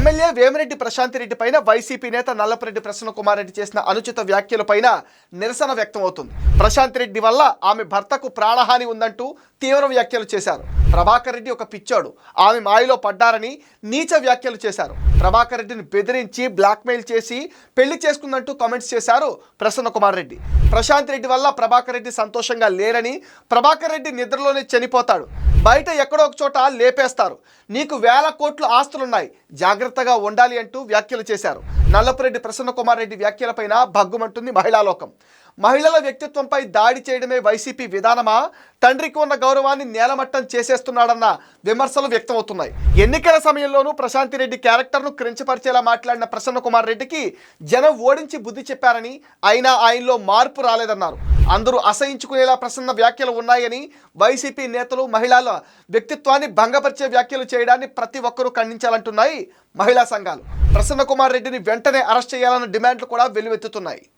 MLA Vemireddy Prashanth Reddy పైన YCP నేత నల్లపరెడ్డి ప్రసన్నకుమార్ రెడ్డి చేసిన అనుచిత వ్యాఖ్యలపైన నిరసన వ్యక్తమవుతుంది. ప్రశాంత్ రెడ్డి వల్ల ఆమె భర్తకు ప్రాణహాని ఉందంటూ తీవ్ర వ్యాఖ్యలు చేశారు. ప్రభాకర్ రెడ్డి ఒక పిచ్చాడు. ఆమె మాయలో పడ్డారని నీచ వ్యాఖ్యలు చేశారు. ప్రభాకర్ రెడ్డిని బెదిరించి బ్లాక్మెయిల్ చేసి పెళ్ళి చేసుకుందంటూ కామెంట్స్ చేశారు ప్రసన్నకుమార్ రెడ్డి. ప్రశాంత్ రెడ్డి వల్ల ప్రభాకర్ రెడ్డి సంతోషంగా లేరని ప్రభాకర్ రెడ్డి నిద్రలోనే చనిపోతాడు. బయట ఎక్కడో ఒక చోట లేపేస్తారు. నీకు వేల కోట్ల ఆస్తులున్నాయి. జాగ్రత్తగా ఉండాలి అంటూ వ్యాఖ్యలు చేశారు. నల్లపురెడ్డి ప్రసన్న కుమార్ రెడ్డి వ్యాఖ్యలపైన భగ్గుమంటుంది మహిళాలోకం. మహిళల వ్యక్తిత్వంపై దాడి చేయడమే వైసీపీ విధానమా? తండ్రికి ఉన్న గౌరవాన్ని నేలమట్టం చేసేస్తున్నాడన్న విమర్శలు వ్యక్తమవుతున్నాయి. ఎన్నికల సమయంలోనూ ప్రశాంతి రెడ్డి క్యారెక్టర్ను క్రించపరిచేలా మాట్లాడిన ప్రసన్న కుమార్ రెడ్డికి జనం ఓడించి బుద్ధి చెప్పారని అయినా ఆయనలో మార్పు రాలేదన్నారు. అందరూ అసహించుకునేలా ప్రసన్న వ్యాఖ్యలు ఉన్నాయని వైసీపీ నేతలు మహిళల వ్యక్తిత్వాన్ని భంగపరిచే వ్యాఖ్యలు చేయడాన్ని ప్రతి ఒక్కరూ ఖండించాలంటున్నాయి మహిళా సంఘాలు. ప్రసన్న కుమార్ రెడ్డిని వెంటనే అరెస్ట్ చేయాలన్న డిమాండ్లు కూడా వెల్లువెత్తుతున్నాయి.